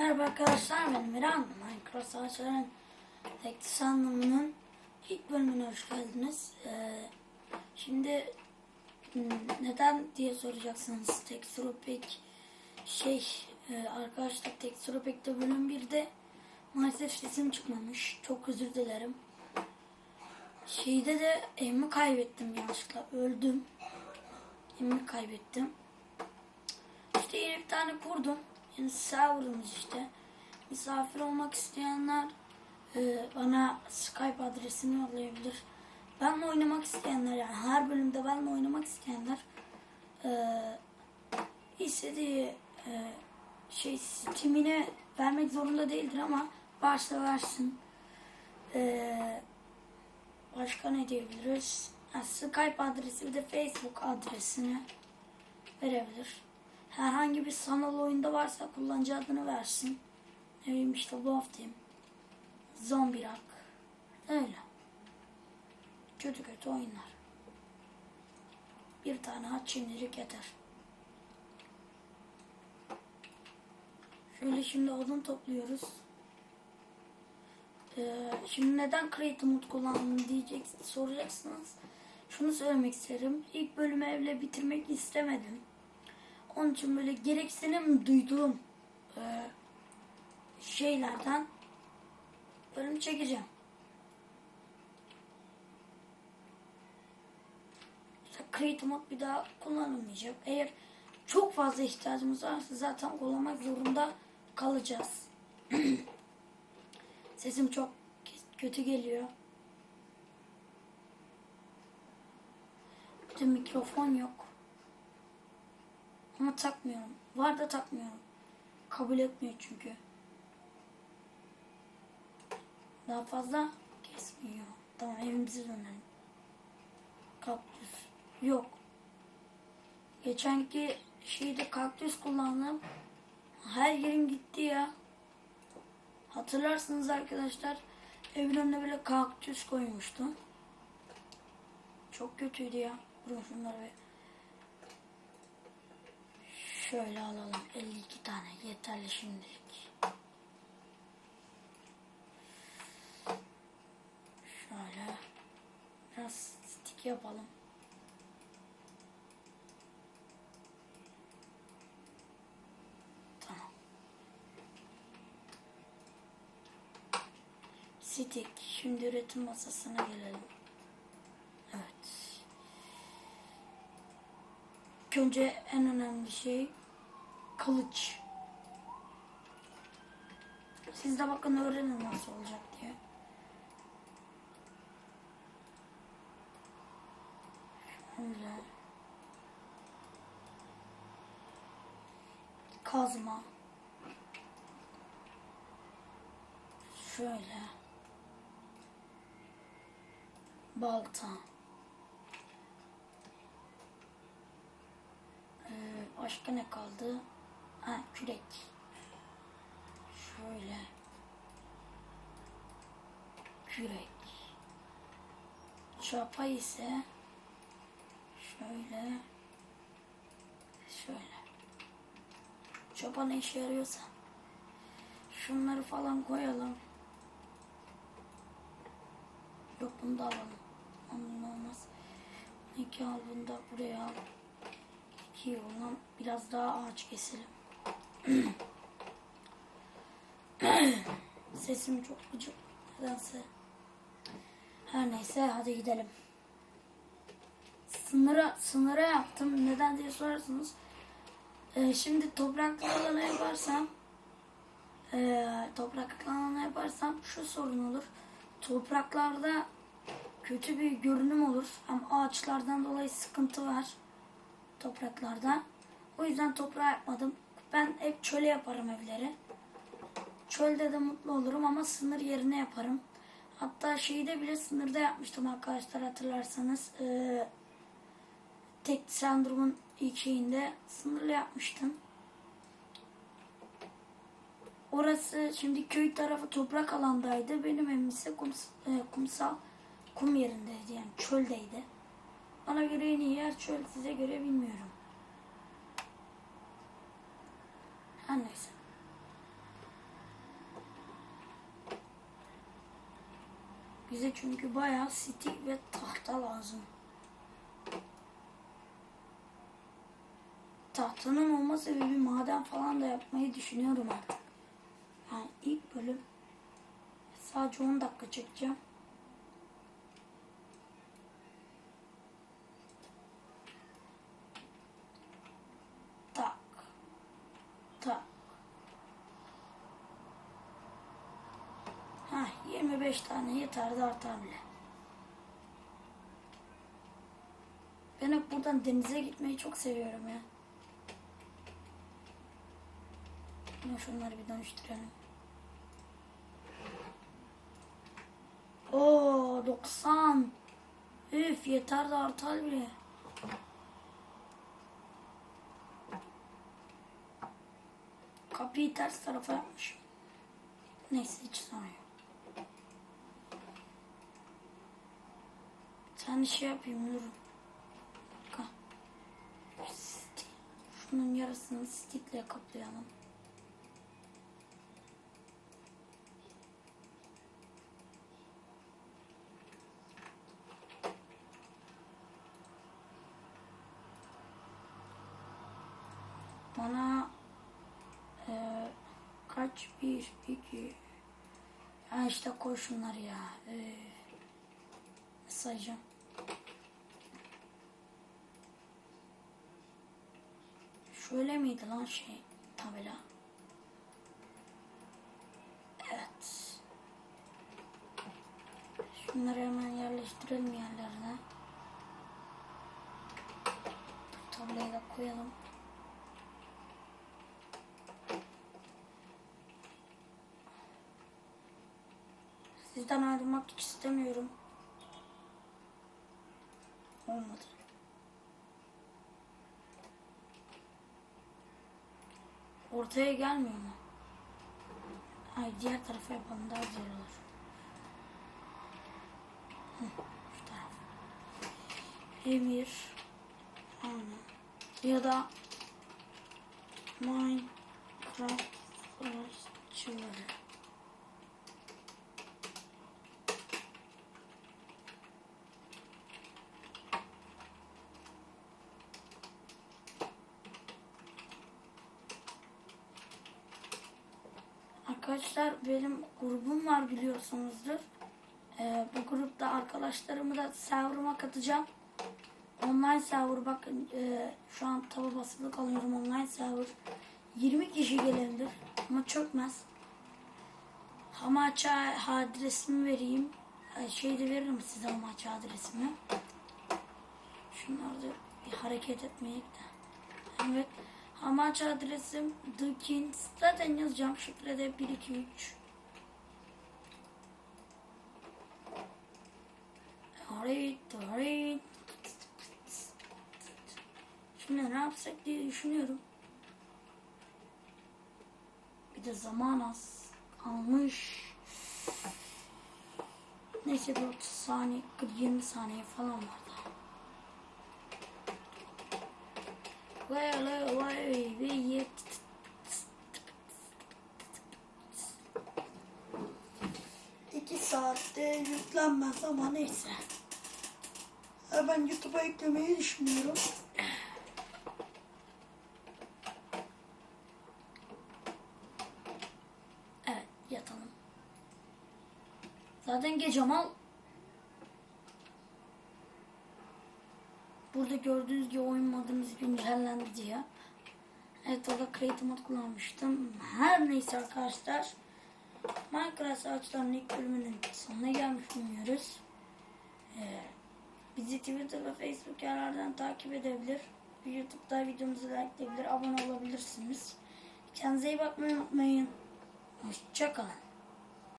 Merhaba arkadaşlar ben Miran. Minecraft Savaşları'nın teknik anlamının ilk bölümüne hoş geldiniz. Ee, şimdi hmm, neden diye soracaksınız. Texturopek şey e, arkadaşlar Texturopek'te bölüm 1'de maalesef sesim çıkmamış. Çok özür dilerim. Şeyde de evimi kaybettim yanlışlıkla. Öldüm. Evimi kaybettim. İşte yeni bir tane kurdum. Yani serverımız işte. Misafir olmak isteyenler e, bana Skype adresini yollayabilir. Benle oynamak isteyenler yani her bölümde benle oynamak isteyenler e, istediği e, şey Steam'ine vermek zorunda değildir ama varsa versin. E, başka ne diyebiliriz? Ha, Skype adresi bir de Facebook adresini verebilir herhangi bir sanal oyunda varsa kullanıcı adını versin. Ne bileyim işte Wolf Team, Zombie Rock, öyle. Kötü kötü oyunlar. Bir tane at şimdilik yeter. Şöyle şimdi odun topluyoruz. Ee, şimdi neden Create Mode kullandım diyecek soracaksınız. Şunu söylemek isterim. İlk bölümü evle bitirmek istemedim. Onun için böyle gereksinim duyduğum e, şeylerden bölüm çekeceğim. İşte Create Mode bir daha kullanılmayacak. Eğer çok fazla ihtiyacımız varsa zaten kullanmak zorunda kalacağız. Sesim çok kötü geliyor. Bir mikrofon yok. Ama takmıyorum. Var da takmıyorum. Kabul etmiyor çünkü. Daha fazla kesmiyor. Tamam evimize dönelim. Kaktüs. Yok. Geçenki şeyde kaktüs kullandım. Her yerim gitti ya. Hatırlarsınız arkadaşlar. Evin önüne böyle kaktüs koymuştum. Çok kötüydü ya. Durun şunları bir Şöyle alalım. 52 tane yeterli şimdilik. Şöyle biraz stik yapalım. Tamam. Stik. Şimdi üretim masasına gelelim. Evet. Önce en önemli şey kılıç. Siz de bakın öğrenin nasıl olacak diye. Şöyle. Kazma. Şöyle. Balta. Ee, başka ne kaldı? Ha kürek. Şöyle. Kürek. Çapa ise şöyle. Şöyle. Çapa ne işe yarıyorsa. Şunları falan koyalım. Yok bunu da alalım. Onun olmaz. İki al bunu da buraya al. İki olan biraz daha ağaç keselim. Sesim çok gıcık. Nedense. Her neyse hadi gidelim. Sınıra, sınıra yaptım. Neden diye sorarsınız. Ee, şimdi topraklı alana yaparsam e, topraklı alana yaparsam şu sorun olur. Topraklarda kötü bir görünüm olur. Hem ağaçlardan dolayı sıkıntı var. Topraklarda. O yüzden toprağa yapmadım. Hep çöle yaparım evleri. Çölde de mutlu olurum ama sınır yerine yaparım. Hatta şeyde bile sınırda yapmıştım arkadaşlar hatırlarsanız. Ee, tek sendromun ilk şeyinde sınırlı yapmıştım. Orası şimdi köy tarafı toprak alandaydı. Benim evim ise kum, e, kumsal kum yerindeydi yani çöldeydi. Bana göre en iyi yer çöl size göre bilmiyorum. Her neyse. Bize çünkü bayağı stik ve tahta lazım. Tahtanın olma sebebi maden falan da yapmayı düşünüyorum artık. Yani ilk bölüm sadece 10 dakika çekeceğim. 25 tane yeter de artar bile. Ben hep buradan denize gitmeyi çok seviyorum ya. Ama şunları bir dönüştürelim. Oo 90. Üf yeter de artar bile. Kapıyı ters tarafa yapmışım. Neyse hiç sorun yok. Bir tane şey yapayım durun. Şunun yarısını stikle kaplayalım. Bana eee, kaç? Bir iki. Ha işte koy ya. Eee, ne şöyle miydi lan şey tabela evet şunları hemen yerleştirelim yerlerine tabelayı da koyalım Sizden ayrılmak hiç istemiyorum. Olmadı. Ortaya gelmiyor mu? Ay diğer tarafa yapalım daha güzel olur. Emir. Aynen. Ya da Minecraft Artçıları. Arkadaşlar benim grubum var biliyorsunuzdur. Ee, bu grupta arkadaşlarımı da serverıma katacağım. Online server bakın e, şu an taba basılı kalıyorum online server. 20 kişi gelebilir ama çökmez. Hamaça adresimi vereyim. Ee, şey de veririm size Hamaça adresimi. Şunlarda bir hareket etmeyek de. Evet. Hamaç adresim Kings. Zaten yazacağım şifrede 1 2 3. Alright, alright. Şimdi ne yapsak diye düşünüyorum. Bir de zaman az kalmış. Neyse bir 30 saniye, 20 saniye falan var daha. Vay vay vay İki saatte yüklenmez ama neyse. Ben YouTube'a yüklemeyi düşünüyorum. Evet yatalım. Zaten gece mal gördüğünüz gibi oyun modumuz güncellendi diye. Evet orada Creative Mode kullanmıştım. Her neyse arkadaşlar. Minecraft ağaçlarının ilk bölümünün sonuna gelmiş bulunuyoruz. Ee, bizi Twitter ve Facebook yerlerden takip edebilir. YouTube'da videomuzu likeleyebilir, abone olabilirsiniz. Kendinize iyi bakmayı unutmayın. Hoşçakalın.